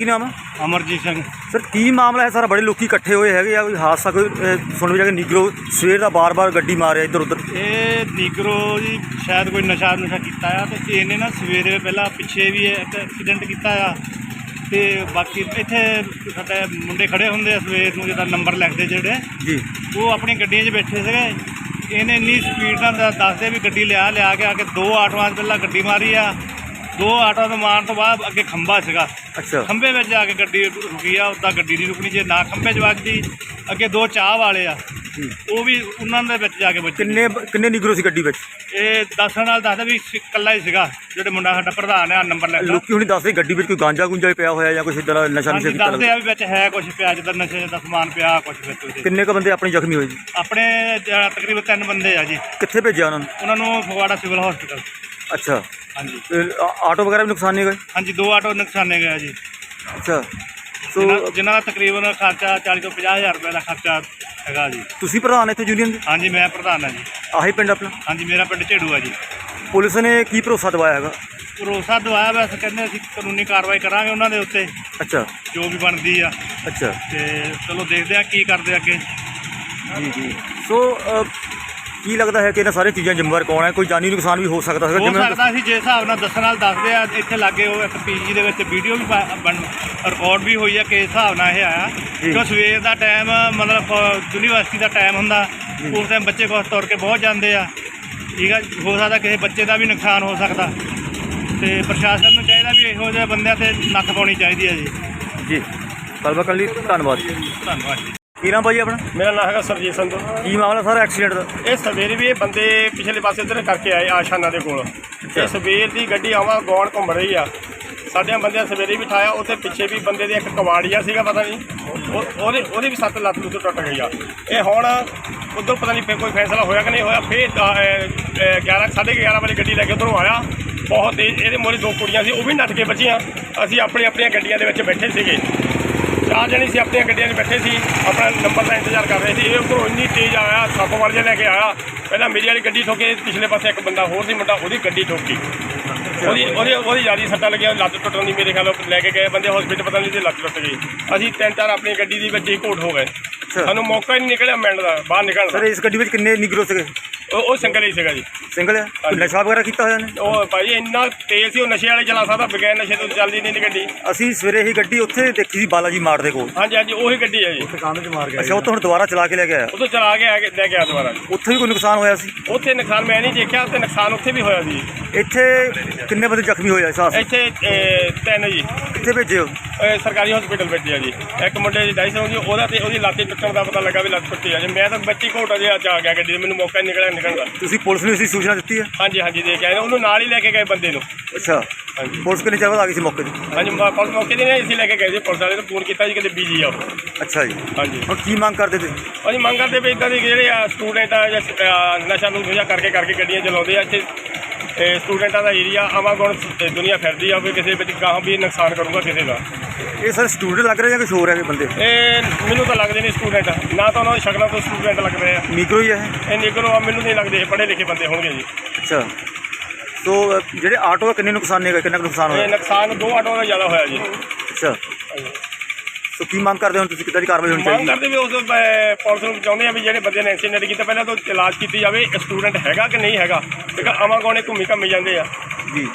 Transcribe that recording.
ਕੀ ਨਾਮ ਹੈ ਅਮਰਜੀਤ ਸਿੰਘ। ਸਰ ਕੀ ਮਾਮਲਾ ਹੈ? ਸਾਰਾ ਬੜੇ ਲੋਕੀ ਇਕੱਠੇ ਹੋਏ ਹੈਗੇ ਆ ਕੋਈ ਹਾਦਸਾ ਕੋਈ ਅਹ, ਸੁਣ ਵਿੱਚ ਆ ਕਿ ਨੀਗਰੋ ਸਵੇਰ ਦਾ ਬਾਰ-ਬਾਰ ਗੱਡੀ ਮਾਰਿਆ ਇੱਧਰ ਉੱਧਰ ਇਹ ਨੀਗਰੋ ਜੀ ਸ਼ਾਇਦ ਕੋਈ ਨਸ਼ਾ ਨੁਸ਼ਾ ਕੀਤਾ ਆ ਤੇ ਇਹਨੇ ਨਾ ਸਵੇਰੇ ਪਹਿਲਾਂ ਪਿੱਛੇ ਵੀ ਇੱਕ ਐਕਸੀਡੈਂਟ ਕੀਤਾ ਆ ਤੇ ਬਾਕੀ ਇੱਥੇ ਸਾਡੇ ਮੁੰਡੇ ਖੜੇ ਹੁੰਦੇ ਆ ਸਵੇਰ ਨੂੰ ਜਿਹਦਾ ਨੰਬਰ ਲਿਖਦੇ ਜਿਹੜੇ ਜੀ। ਉਹ ਆਪਣੀ ਗੱਡੀਆਂ 'ਚ ਬੈਠੇ ਸੀਗੇ। ਇਹਨੇ ਇੰਨੀ ਸਪੀਡ ਨਾਲ ਦ- ਦੱਸਦੇ ਵੀ ਗੱਡੀ ਲਿਆ ਲਿਆ ਕੇ ਆ ਕੇ ਦੋ ਆਟੋਆਂ 'ਚ ਪਹਿਲਾਂ ਗੱਡੀ ਮਾਰੀ ਆ। ਦੋ ਆਟੋਆਂ ਤੋਂ ਮਾਰਨ ਤੋਂ ਬਾਅਦ ਅੱਗੇ ਖੰਭਾ ਸੀਗਾ। ਅੱਛਾ। ਖੰਭੇ ਵਿੱਚ ਜਾ ਕੇ ਗੱਡੀ ਰੁਕੀ ਆ ਉੱਦਾਂ ਗੱਡੀ ਨਹੀਂ ਰੁਕਣੀ ਜੇ ਨਾ ਖੰਭੇ 'ਚ ਵੱਜਦੀ ਅੱਗੇ ਦੋ ਚਾਹ ਵਾਲੇ ਆ। ਉਹ ਵੀ ਉਹਨਾਂ ਦੇ ਵਿੱਚ ਜਾ ਕੇ ਵੱਜੀ। ਕਿੰਨੇ ਕਿੰਨੇ ਨੀਗਰੋ ਸੀ ਗੱਡੀ ਵਿੱਚ? ਇਹ ਦੱਸਣ ਨਾਲ ਦੱਸਦਾ ਵੀ ਇਕੱਲਾ ਹੀ ਸੀਗਾ ਜਿਹੜੇ ਮੁੰਡਾ ਸਾਡਾ ਪ੍ਰਧਾਨ ਆ ਨੰਬਰ ਲੈਂਦਾ। ਲੋਕੀ ਹੁਣੀ ਦੱਸਦੇ ਗੱਡੀ ਵਿੱਚ ਕੋਈ ਗਾਂਜਾ ਗੁੰਜਾ ਪਿਆ ਹੋਇਆ ਜਾਂ ਕੁਛ ਇਦਾਂ ਦਾ ਨਸ਼ਾ ਨੁਸ਼ਾ ਕੀਤਾ ਦੱਸਦੇ ਆ ਵੀ ਵਿੱਚ ਹੈ ਕੁਝ ਪਿਆ ਜਿੱਦਾਂ ਨਸ਼ੇ ਦਾ ਸਮਾਨ ਪਿਆ ਕੁਝ ਵਿੱਚ ਕਿੰਨੇ ਕ ਬੰਦੇ ਆਪਣੇ ਜ਼ਖਮੀ ਹੋਏ ਜੀ? ਆਪਣੇ ਤਕਰੀਬਨ ਤਿੰਨ ਬੰਦੇ ਆ ਜੀ। ਕਿੱਥੇ ਭੇਜਿਆ ਉਹਨਾਂ ਨੂੰ? ਉਹਨਾਂ ਨੂੰ ਫਗਵਾੜਾ ਸਿਵਲ ਹਸਪੀਟਲ। ਅੱਛਾ। ਹਾਂਜੀ। ਤੇ ਆ- ਆਟੋ ਵਗੈਰਾ ਵੀ ਨੁਕਸਾਨ ਨਹੀਂ ਗਏ ਹਾਂਜੀ ਦੋ ਆਟੋ ਨੁਕਸਾਨੇ ਗਏ ਆ ਜੀ। ਅੱਛਾ। ਸੋ ਜਿਨ੍ਹਾਂ- ਜਿਨ੍ਹਾਂ ਦਾ ਤਕਰੀਬਨ ਖਰਚਾ 40 ਤੋਂ 50 ਹਜ਼ਾਰ ਰੁਪਏ ਦਾ ਖਰਚਾ ਹੈਗਾ ਜੀ। ਤੁਸੀਂ ਪ੍ਰਧਾਨ ਇੱਥੇ ਯੂਨੀਅਨ ਦੇ? ਹਾਂਜੀ ਮੈਂ ਪ੍ਰਧਾਨ ਆ ਜੀ। ਆਹੀ ਪਿੰਡ ਆਪਣਾ? ਹਾਂਜੀ ਮੇਰਾ ਪਿੰਡ ਝੇੜੂ ਆ ਜੀ। ਪੁਲਿਸ ਨੇ ਕੀ ਭਰੋਸਾ ਦਵਾਇਆ ਹੈਗਾ? ਭਰੋਸਾ ਦਵਾਇਆ ਵੈਸੇ ਕਹਿੰਦੇ ਅਸੀਂ ਕਾਨੂੰਨੀ ਕਾਰਵਾਈ ਕਰਾਂਗੇ ਉਹਨਾਂ ਦੇ ਉੱਤੇ ਅੱਛਾ। ਜੋ ਵੀ ਬਣਦੀ ਆ। ਅੱਛਾ। ਤੇ ਚਲੋ ਦੇਖਦੇ ਆ ਕੀ ਕਰਦੇ ਅੱਗੇ। ਜੀ ਜੀ। ਸੋ ਅ, ਕੀ ਲੱਗਦਾ ਹੈ ਕਿ ਇਹਨਾਂ ਸਾਰੀਆਂ ਚੀਜ਼ਾਂ ਜ਼ਿੰਮੇਵਾਰ ਕੌਣ ਹੈ? ਕੋਈ ਜਾਨੀ ਨੁਕਸਾਨ ਵੀ ਹੋ ਸਕਦਾ ਹੈਗਾ ਹੋ ਸਕਦਾ ਸੀ ਜੇ ਹਿਸਾਬ ਨਾਲ ਦੱਸਣ ਨਾਲ ਦੱਸਦੇ ਆ ਇੱਥੇ ਲਾਗੇ ਉਹ ਇੱਕ ਪੀਜੀ ਦੇ ਵਿੱਚ ਵੀਡੀਓ ਵੀ ਰਿਕਾਰਡ ਵੀ ਹੋਈ ਆ ਕਿ ਹਿਸਾਬ ਨਾਲ ਇਹ ਆਇਆ। ਜੀ। ਕਿ ਸਵੇਰ ਦਾ ਟਾਈਮ ਮਤਲਬ ਯੂਨੀਵਰਸਿਟੀ ਦਾ ਟਾਈਮ ਹੁੰਦਾ ਉਸ ਟਾਈਮ ਬੱਚੇ ਕੋਲ ਤੁਰ ਕੇ ਬਹੁਤ ਜਾਂਦੇ ਆ। ਠੀਕ ਆ? ਹੋ ਸਕਦਾ ਕਿਸੇ ਬੱਚੇ ਦਾ ਵੀ ਨੁਕਸਾਨ ਹੋ ਸਕਦਾ। ਤੇ ਪ੍ਰਸ਼ਾਸਨ ਨੂੰ ਚਾਹੀਦਾ ਵੀ ਇਹੋ ਜਿਹੇ ਬੰਦਿਆਂ ਤੇ ਨੱਥ ਪਾਉਣੀ ਚਾਹੀਦੀ ਹੈ ਜੀ। ਜੀ। ਲਈ ਧੰਨਵਾਦ ਧੰਨਵਾਦ ਜੀ। ਕੀ ਨਾਮ ਭਾਜੀ ਆਪਣਾ? ਮੇਰਾ ਨਾਮ ਹੈਗਾ ਸਰਜੀਤ ਸੰਧੂ। ਕੀ ਮਾਮਲਾ ਸਾਰਾ ਐਕਸੀਡੈਂਟ ਦਾ? ਇਹ ਸਵੇਰੇ ਵੀ ਇਹ ਬੰਦੇ ਪਿਛਲੇ ਪਾਸੇ ਉਧਰ ਕਰਕੇ ਆਏ ਆਸ਼ਾਨਾ ਦੇ ਕੋਲ। ਤੇ ਸਵੇਰ ਦੀ ਗੱਡੀ ਆਵਾ ਗੌਣ ਘੁੰਮ ਰਹੀ ਆ। ਸਾਡਿਆਂ ਬੰਦਿਆਂ ਸਵੇਰੇ ਵੀ ਠਾਇਆ ਉੱਥੇ ਪਿੱਛੇ ਵੀ ਬੰਦੇ ਦੇ ਇੱਕ ਕਵਾੜੀਆ ਸੀਗਾ ਪਤਾ ਨਹੀਂ। ਉਹ- ਉਹਦੇ ਉਹਦੀ ਵੀ ਸੱਤ ਲੱਤ ਲੁੱਤ ਟੁੱਟ ਗਈ ਆ। ਇਹ ਹੁਣ ਉਧਰ ਪਤਾ ਨਹੀਂ ਫਿਰ ਕੋਈ ਫੈਸਲਾ ਹੋਇਆ ਕਿ ਨਹੀਂ ਹੋਇਆ। ਫਿਰ 11 11:30 ਵਜੇ ਗੱਡੀ ਲੈ ਕੇ ਉਧਰੋਂ ਆਇਆ। ਬਹੁਤ ਤੇਜ਼ ਇਹਦੇ ਮੋਰੇ ਦੋ ਕੁੜੀਆਂ ਸੀ ਉਹ ਵੀ ਨੱਠ ਕੇ ਬਚੀਆਂ। ਅਸੀਂ ਆਪਣੀ ਆਪਣੀਆਂ ਗੱਡੀਆਂ ਦੇ ਵਿੱਚ ਬੈਠੇ ਸੀਗੇ। ਚਾਰ ਜਣੇ ਸੀ ਆਪਣੀਆਂ ਗੱਡੀਆਂ 'ਚ ਬੈਠੇ ਸੀ ਆਪਣਾ ਨੰਬਰ ਦਾ ਇੰਤਜ਼ਾਰ ਕਰ ਰਹੇ ਸੀ। ਇਹ ਉੱਪਰੋਂ ਇੰਨੀ ਤੇਜ਼ ਆਇਆ ਸੱਪ ਵਰ ਜਿਹਾ ਲੈ ਕੇ ਆਇਆ। ਪਹਿਲਾਂ ਮੇਰੀ ਵਾਲੀ ਗੱਡੀ ਠੋਕੇ ਪਿਛਲੇ ਪਾਸੇ ਇੱਕ ਬੰਦਾ ਹੋਰ ਸੀ ਮੁੰਡਾ ਉਹਦੀ ਗੱਡੀ ਠੋਕੀ। ਉਹਦੀ ਉਹਦੀ ਉਹਦੀ ਜ਼ਿਆਦਾ ਸੱਟਾਂ ਲੱਗੀਆਂ ਲੱਤ ਟੁੱਟਣ ਦੀ ਮੇਰੇ ਖਿਆਲ ਲੈ ਕੇ ਗਏ ਬੰਦੇ ਹਸਪੀਟਲ ਪਤਾ ਨਹੀਂ ਤੇ ਲੱਤ ਟੁੱਟ ਗਈ। ਅਸੀਂ ਤਿੰਨ ਚਾਰ ਆਪਣੀ ਗੱਡੀ ਦੀ ਵਿੱਚ ਹੀ ਘੋਟ ਹੋ ਗਏ। ਸਾਨੂੰ ਮੌਕਾ ਹੀ ਨਹੀਂ ਨਿਕਲਿਆ ਮਿਲਣ ਦਾ ਬਾਹਰ ਨਿਕਲਣ ਸਰ ਇਸ ਗੱਡੀ ਵਿੱਚ ਕਿੰਨੇ ਨਿਗਰੋ ਸੀਗੇ? ਉਹ ਉਹ ਸਿੰਗਲ ਹੀ ਸੀਗਾ ਜੀ। ਸਿੰਗਲ? ਹੈ ਕੋਈ ਨਸ਼ਾ ਵਗੈਰਾ ਕੀਤਾ ਹੋਇਆ ਨੇ ਉਹ ਭਾਈ ਇੰਨਾ ਤੇਜ਼ ਸੀ ਉਹ ਨਸ਼ੇ ਵਾਲੇ ਚਲਾ ਸਕਦਾ ਬਗੈਰ ਨਸ਼ੇ ਤੋਂ ਚੱਲਦੀ ਨਹੀਂ ਗੱਡੀ। ਅਸੀਂ ਸਵੇਰੇ ਹੀ ਗੱਡੀ ਉੱਥੇ ਦੇਖੀ ਸੀ ਬਾਲਾਜੀ ਮਾਰਟ ਦੇ ਕੋਲ। ਹਾਂਜੀ ਹਾਂਜੀ ਉਹੀ ਗੱਡੀ ਹੈ ਜੀ। ਅੱਛਾ ਉੱਥੋਂ ਹੁਣ ਦੁਬਾਰਾ ਚਲਾ ਕੇ ਲੈ ਕੇ ਆਇਆ। ਉਦੋਂ ਚਲਾ ਕੇ ਆ ਕੇ ਲੈ ਕੇ ਆ ਦੁਬਾਰਾ। ਉੱਥੇ ਵੀ ਕੋਈ ਨੁਕਸਾਨ ਹੋਇਆ ਸੀ? ਉੱਥੇ ਨੁਕਸਾਨ ਮੈਂ ਨਹੀਂ ਦੇਖਿਆ ਉੱਥੇ ਨੁਕਸਾਨ ਉੱਥੇ ਵੀ ਹੋਇਆ ਸੀ। ਇੱਥੇ ਕਿੰਨੇ ਬੰਦੇ ਜ਼ਖਮੀ ਹੋਏ ਆ ਸਾਸ ਇੱਥੇ ਤਿੰਨ ਜੀ। ਕਿੱਥੇ ਭੇਜੇ ਹੋ? ਅਹ, ਸਰਕਾਰੀ ਹਸਪੀਟਲ ਵਿੱਚ ਆ ਜੀ। ਇੱਕ ਮੁੰਡੇ ਦੀ ਡਾਈਸ ਹੋ ਗਈ ਉਹਦਾ ਤੇ ਉਹਦੀ ਲੱਤ ਹੀ ਟੁੱਟਣ ਦਾ ਪਤਾ ਲੱਗਾ ਵੀ ਲੱਤ ਟੁੱਟੀ ਆ ਜੀ। ਮੈਂ ਤਾਂ ਬੱਚੀ ਘੋਟਾ ਜਿਹਾ ਚ ਆ ਗਿਆ ਗੱਡੀ 'ਚ, ਮੈਨੂੰ ਮੌਕਾ ਹੀ ਨਿਕਲਿਆ ਨਿਕਲਣ ਦਾ। ਤੁਸੀਂ ਪੁਲਿਸ ਨੂੰ ਇਸਦੀ ਸੂਚਨਾ ਦਿੱਤੀ ਹੈ? ਹਾਂਜੀ ਹਾਂਜੀ ਦੇ ਕੇ ਆਏ ਨੇ, ਉਹਨੂੰ ਨਾਲ ਹੀ ਲੈ ਕੇ ਗਏ ਬੰਦੇ ਨੂੰ। ਅੱਛਾ। ਹਾਂਜੀ। ਪੁਲਿਸ ਕਿੰਨੇ ਚਿਰ ਬਾਅਦ ਆ ਗਈ ਸੀ ਮੌਕੇ ਤੇ? ਹਾਂਜੀ ਮ- ਪੁਲਿਸ ਮੌਕੇ ਤੇ ਨਹੀਂ ਅਸੀਂ ਲੈ ਕੇ ਗਏ ਸੀ। ਪੁਲਿਸ ਵਾਲੇ ਨੂੰ ਫੋਨ ਕੀਤਾ ਜੀ ਕਿਤੇ ਬੀਜੀ ਆ ਉਹ। ਅੱਛਾ ਜੀ। ਹਾਂਜੀ। ਹੁਣ ਕੀ ਮੰਗ ਕਰਦੇ ਤੁਸੀਂ? ਅਸੀਂ ਮੰਗ ਕਰਦੇ ਵੀ ਇਦਾਂ ਦੇ ਜਿਹੜੇ ਆ ਸਟੂਡੈਂਟ ਆ ਜਾਂ ਸ- ਆ, ਨਸ਼ਾ ਨੂੰ ਨਸ਼ਾ ਕਰਕੇ ਕਰਕੇ ਗੱਡੀਆਂ ਚਲਾਉਂਦੇ ਆ ਇੱਥੇ ਇਹ ਸਟੂਡੈਂਟਾਂ ਦਾ ਏਰੀਆ ਆਵਾਗੁਣ ਤੇ ਦੁਨੀਆ ਫਿਰਦੀ ਆ ਕੋਈ ਕਿਸੇ ਵਿੱਚ ਗਾਹਾਂ ਵੀ ਨੁਕਸਾਨ ਕਰੂਗਾ ਕਿਸੇ ਦਾ। ਇਹ ਸਰ ਸਟੂਡੈਂਟ ਲੱਗ ਰਹੇ ਜਾਂ ਕੁਛ ਹੋਰ ਹੈਗੇ ਬੰਦੇ? ਇਹ ਮੈਨੂੰ ਤਾਂ ਲੱਗਦੇ ਨਹੀਂ ਸਟੂਡੈਂਟ ਨਾ ਤਾਂ ਉਹਨਾਂ ਦੀ ਸ਼ਕਲਾਂ ਤੋਂ ਸਟੂਡੈਂਟ ਲੱਗਦੇ ਆ। ਨਿਗਰੋ ਹੀ ਹੈ ਇਹ? ਨਿਕਲੋ ਆ ਮੈਨੂੰ ਨਹੀਂ ਲੱਗਦੇ ਇਹ ਪੜ੍ਹੇ ਲਿਖੇ ਬੰਦੇ ਹੋਣਗੇ ਜੀ। ਅੱਛਾ। ਅ, ਜਿਹੜੇ ਆਟੋ ਆ ਕਿੰਨੇ ਨੁਕਸਾਨ ਨੇ ਕਿੰਨਾ ਕੁ ਨੁਕਸਾਨ ਇਹ ਹੋਇਆ ਨੁਕਸਾਨ ਦੋ ਆਟੋਆਂ ਦਾ ਜ਼ਿਆਦਾ ਹੋਇਆ ਜੀ। ਅੱਛਾ। ਸੋ ਕੀ ਮੰਗ ਕਰਦੇ ਹੋ? ਤੁਸੀਂ ਕਿੱਦਾਂ ਦੀ ਕਾਰਵਾਈ ਹੋਣੀ ਮੰਗ ਚਾਹੀਦੀ ਕਰਦੇ ਵੀ ਉਸ ਅਹ, ਪੁਲਿਸ ਨੂੰ ਚਾਹੁੰਦੇ ਆ ਵੀ ਜਿਹੜੇ ਬੰਦੇ ਨੇ ਐਕਸੀਡੈਂਟ ਕੀਤਾ ਪਹਿਲਾਂ ਤੋਂ ਇਲਾਜ ਕੀਤੀ ਜਾਵੇ ਸਟੂਡੈਂਟ ਹੈਗਾ ਕਿ ਨਹੀਂ ਹੈਗਾ? ਕਿਉਂਕਿ ਆਵਾਗੁਣੇ ਘੁੰਮੀ ਘੰਮੀ ਜਾਂਦੇ ਆ। ਜੀ।